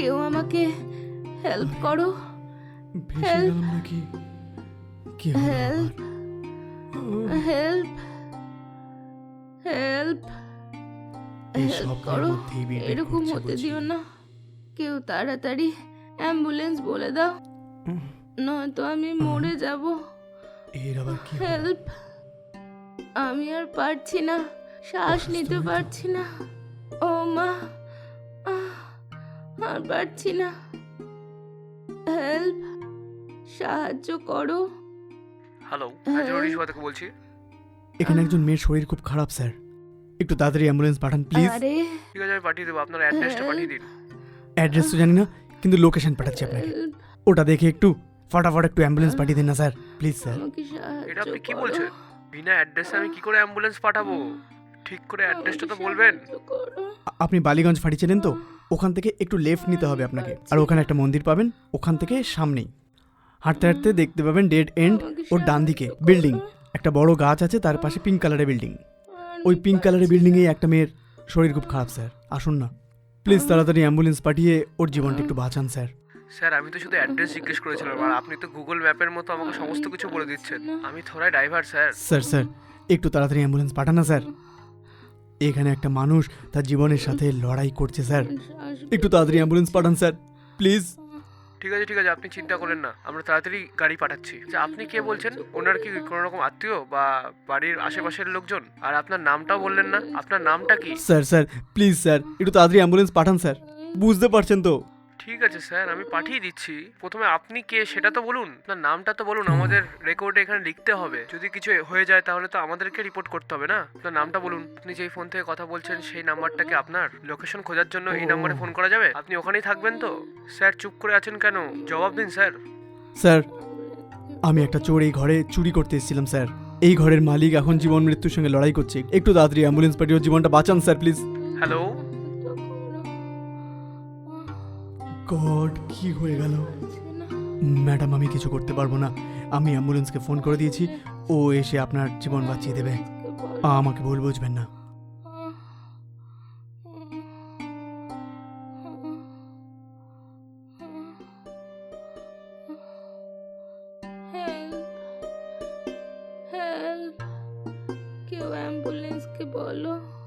কেউ আমাকে হেল্প করো. গেলাম নাকি? হেল্প হেল্প হেল্প হেল্প করো। এরকম হতে দিও না। কেউ তাড়াতাড়ি অ্যাম্বুলেন্স বলে দাও। নয়তো আমি মরে যাব? হেল্প আমি আর পারছি না। শ্বাস নিতে পারছি না। আর পারছি না। হেল্প সাহায্য করো। হ্যালো হ্যাঁ। হ্যাঁ থেকে বলছি? এখানে একজন মেয়ের শরীর খুব খারাপ স্যার। একটু তাড়াতাড়ি অ্যাম্বুলেন্স পাঠান প্লিজ আরে। ঠিক আছে আমি পাঠিয়ে দেবো আপনার অ্যাড্রেসটা পাঠিয়ে দিন। অ্যাড্রেস তো জানি না কিন্তু লোকেশন পাঠাচ্ছি আপনাকে। ওটা দেখে একটু ফটাফট একটু অ্যাম্বুলেন্স পাঠিয়ে দিন না স্যার। Please sir. এটা আপনি কি বলছেন? বিনা অ্যাড্রেসে আমি কি করে অ্যাম্বুলেন্স পাঠাবো? ঠিক করে অ্যাড্রেসটা তো বলবেন। আপনি বালিগঞ্জ চেনেন তো? ওখান থেকে একটু লেফট নিতে হবে আপনাকে। আর ওখানে একটা মন্দির পাবেন ওখান থেকে সামনেই। হাঁটতে হাঁটতে দেখতে পাবেন ডেড এন্ড ওর ডান দিকে বিল্ডিং একটা বড় গাছ আছে তার পাশে পিঙ্ক কালারের বিল্ডিং ওই পিঙ্ক কালারের বিল্ডিংয়ে একটা মেয়ের শরীর খুব খারাপ স্যার। আসুন না। প্লিজ তাড়াতাড়ি অ্যাম্বুলেন্স পাঠিয়ে ওর জীবনটা একটু বাঁচান স্যার। স্যার আমি তো শুধু অ্যাড্রেস জিজ্ঞেস করেছিলাম আর আপনি তো গুগল ম্যাপের মতো আমাকে সমস্ত কিছু বলে দিচ্ছেন। আমি থোড়াই ড্রাইভার স্যার। স্যার স্যার একটু তাড়াতাড়ি অ্যাম্বুলেন্স পাঠান না স্যার। এখানে একটা মানুষ তার জীবনের সাথে লড়াই করছে স্যার। একটু তাড়াতাড়ি অ্যাম্বুলেন্স পাঠান স্যার। প্লিজ ঠিক আছে ঠিক আছে আপনি চিন্তা করেন না। আমরা তাড়াতাড়ি গাড়ি পাঠাচ্ছি। আচ্ছা, আপনি কে বলছেন? ওনার কি কোনো রকম আত্মীয় বা বাড়ির আশেপাশের লোকজন? আর আপনার নামটাও বললেন না। আপনার নামটা কি? Sir sir please sir. একটু তাড়াতাড়ি অ্যাম্বুলেন্স পাঠান স্যার। বুঝতে পারছেন তো? ঠিক আছে স্যার আমি পাঠিয়ে দিচ্ছি। প্রথমে আপনি কে সেটা তো বলুন। আপনার নামটা তো বলুন আমাদের রেকর্ডে এখানে লিখতে হবে। যদি কিছু হয়ে যায় তাহলে তো আমাদেরকে রিপোর্ট করতে হবে না? আপনার নামটা বলুন। আপনি যেই ফোন থেকে কথা বলছেন সেই নাম্বারটা কি আপনার? লোকেশন খোঁজার জন্য এই নাম্বারে ফোন করা যাবে? আপনি ওখানেই থাকবেন তো? স্যার চুপ করে আছেন কেন? জবাব দিন স্যার। স্যার আমি একটা চোর এই ঘরে চুরি করতে এসেছিলাম স্যার। এই ঘরের মালিক এখন জীবন মৃত্যুর সঙ্গে লড়াই করছে। একটু তাড়াতাড়ি অ্যাম্বুলেন্স পাঠিয়ে জীবনটা বাঁচান স্যার প্লিজ হ্যালো গড, কি হয়ে গেল? ম্যাডাম, আমি কিছু করতে পারব না। আমি অ্যাম্বুলেন্সকে ফোন করে দিয়েছি। ও এসে আপনার জীবন বাঁচিয়ে দেবে। আমাকে ভুল বুঝবেন না। বলো।